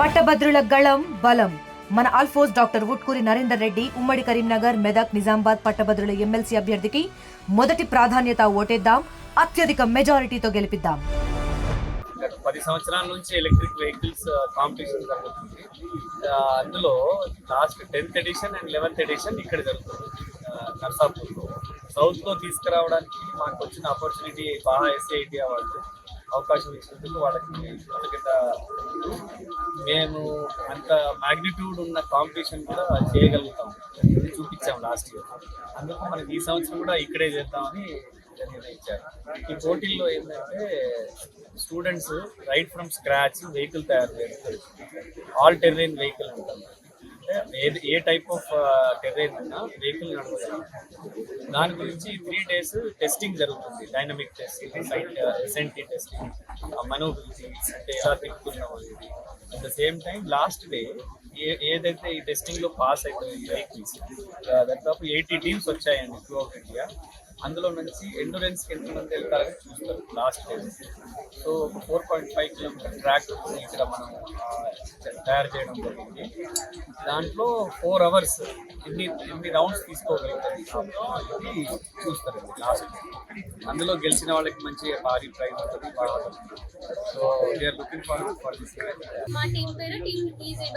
పట్టభద్రుల గళం బలం. మన ఆల్ఫోస్ డాక్టర్ ఉట్కూరి నరేందర్ రెడ్డి ఉమ్మడి కరీంనగర్ మెదక్ నిజామాబాద్ పట్టభద్రుల ఎమ్మెల్సీ అభ్యర్థికి మొదటి ప్రాధాన్యత ఓటేద్దాం అత్యధిక మెజారిటీతో గెలిపిద్దాం. గత పది సంవత్సరాల నుంచి ఎలక్ట్రిక్ వెహికల్స్ కాంపిటీషన్ జరుగుతుంది. అందులో last tenth edition and eleventh edition ఇక్కడ జరుగుతుంది నర్సాపూర్లో. సౌత్లో తీసుకురావడానికి మాకు వచ్చిన ఆపర్చునిటీ బాగా ఎస్ఐటి వాళ్ళు అవకాశం ఇచ్చినందుకు వాళ్ళకి కృతజ్ఞత మేము అంత మ్యాగ్నిట్యూడ్ ఉన్న కాంపిటీషన్ కూడా చేయగలుగుతాం. చూపించాం లాస్ట్ ఇయర్ అందుకు మనకి ఈ సంవత్సరం కూడా ఇక్కడే చేద్దామని నిర్ణయించారు ఈ పోటీల్లో ఏంటంటే students right from scratch vehicle తయారు చేస్తారు ఆల్ టెర్రైన్ వెహికల్ ఉంటుంది ఏది ఏ టైప్ ఆఫ్ టెర్రైన్ అయినా వెహికల్ నడవచ్చు దాని గురించి త్రీ డేస్ టెస్టింగ్ జరుగుతుంది. Dynamic testing site SNT testing manoeuvrability అంటే ఎలా తిప్పుతున్నాం అనేది. At the same time last day ఏ ఏదైతే ఈ టెస్టింగ్లో పాస్ అయిపోయి వెహికల్స్ దాదాపు ఎయిటీ టీమ్స్ వచ్చాయండి త్రూ అవుట్ ఇండియా అందులో నుంచి ఎండూరెన్స్ ఎంతమంది వెళ్తారని చూస్తారు లాస్ట్ డే సో ఒక four point five kilometre track ఇక్కడ మనం తయారు చేయడం జరిగింది. దాంట్లో ఫోర్ అవర్స్ ఎన్ని ఎన్ని రౌండ్స్ తీసుకోగలుగుతారు? ఇది చూస్తారు లాస్ట్ అందులో గెలిచిన వాళ్ళకి మంచి భారీ ప్రైజ్ ఉంటుంది బాగా so we're looking for for this మా టీం పేరు టీం ఈజీ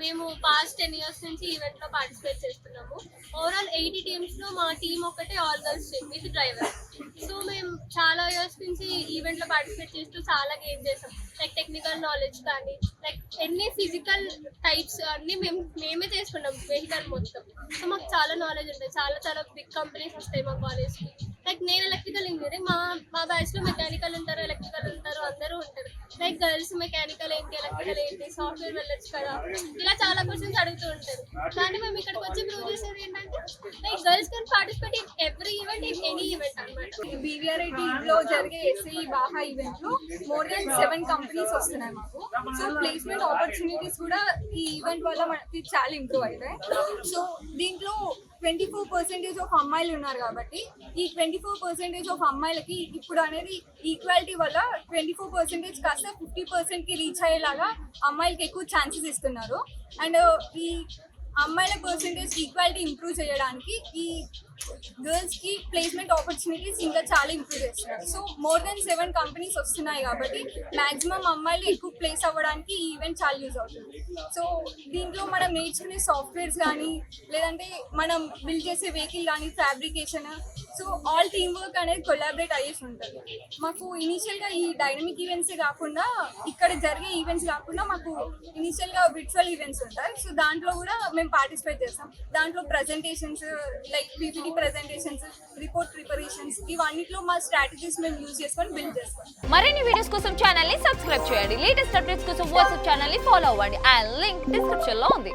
మేము పాస్ట్ టెన్ ఇయర్స్ నుంచి ఈవెంట్లో పార్టిసిపేట్ చేస్తున్నాము. ఓవరాల్ ఎయిటీ టీమ్స్లో మా టీం ఒకటే all girls team with driver so మేము చాలా ఇయర్స్ నుంచి ఈవెంట్లో పార్టిసిపేట్ చేస్తూ చాలా గేమ్ చేసాం. లైక్ టెక్నికల్ నాలెడ్జ్ కానీ లైక్ ఎన్ని ఫిజికల్ టైప్స్ అన్ని మేము మేమే చేసుకున్నాం వెహికల్ మొత్తం. సో మాకు చాలా నాలెడ్జ్ ఉంటుంది చాలా చాలా బిగ్ కంపెనీస్ వస్తాయి మా కాలేజ్కి లైక్ నేను ఎలక్ట్రికల్ ఇంజనీరింగ్ మా మా బ్యాచ్లో మెకానికల్ ఉంటారు ఎలక్ట్రికల్ ఉంటారు అందరూ లైక్ గర్ల్స్ మెకానికల్ ఏంటి ఎలక్ట్రికల్ ఏంటి సాఫ్ట్వేర్ వెళ్ళొచ్చు కదా. ఇలా చాలా క్వశ్చన్స్ అడుగుతూ ఉంటారు. కానీ మేము ఇక్కడికి వచ్చి ప్రూవ్ చేసేది ఏంటంటే like girls can participate in every event in any event అనమాట బీవీఆర్ఐటీ లో జరిగే ఎస్ఐ బాహా ఈవెంట్లో మోర్ దాన్ సెవెన్ కంపెనీస్ వస్తున్నాయి మాకు. సో ప్లేస్మెంట్ ఆపర్చునిటీస్ కూడా ఈ ఈవెంట్ వల్ల మనకి చాలా ఇంప్రూవ్ అవుతాయి. సో దీంట్లో ట్వంటీ ఫోర్ పర్సెంటేజ్ ఆఫ్ అమ్మాయిలు ఉన్నారు కాబట్టి ఈ ట్వంటీ ఫోర్ పర్సెంటేజ్ ఆఫ్ అమ్మాయిలకి ఇప్పుడు అనేది ఈక్వాలిటీ వల్ల ట్వంటీ ఫోర్ పర్సెంటేజ్ కాస్త ఫిఫ్టీ పర్సెంట్కి రీచ్ అయ్యేలాగా అమ్మాయిలకి ఎక్కువ ఛాన్సెస్ ఇస్తున్నారు. అండ్ uh, ఈ అమ్మాయిల పర్సెంటేజ్ ఈక్వాలిటీ ఇంప్రూవ్ చేయడానికి ఈ గర్ల్స్కి ప్లేస్మెంట్ ఆపర్చునిటీస్ ఇంకా చాలా ఇంప్రూవ్ చేస్తున్నారు. So more than seven companies వస్తున్నాయి కాబట్టి మాక్సిమం అమ్మాయిలు ఎక్కువ ప్లేస్ అవ్వడానికి ఈ ఈవెంట్ చాలా యూజ్ అవుతుంది. సో దీంట్లో మనం నేర్చుకునే సాఫ్ట్వేర్స్ కానీ లేదంటే మనం బిల్డ్ చేసే వెహికల్ కానీ fabrication so all team work అనేది కొలాబరేట్ అయ్యేసి ఉంటుంది. మాకు ఇనీషియల్గా ఈ డైనమిక్ ఈవెంట్స్ కాకుండా ఇక్కడ జరిగే ఈవెంట్స్ కాకుండా మాకు ఇనీషియల్గా విర్చువల్ ఈవెంట్స్ ఉంటాయి. సో దాంట్లో కూడా మేము పార్టిసిపేట్ చేస్తాం. దాంట్లో presentations like PPT presentations report preparations ఇవన్నిట్లో మా స్ట్రాటజీస్ మేము యూజ్ చేసుకొని బిల్డ్ చేస్తాం. మరిన్ని వీడియోస్ కోసం ఛానల్ని సబ్స్క్రైబ్ చేయండి. లేటెస్ట్ అప్డేట్స్ కోసం వాట్సాప్ ఛానల్ని ఫాలో అవ్వండి. ఆ లింక్ డిస్క్రిప్షన్లో ఉంది.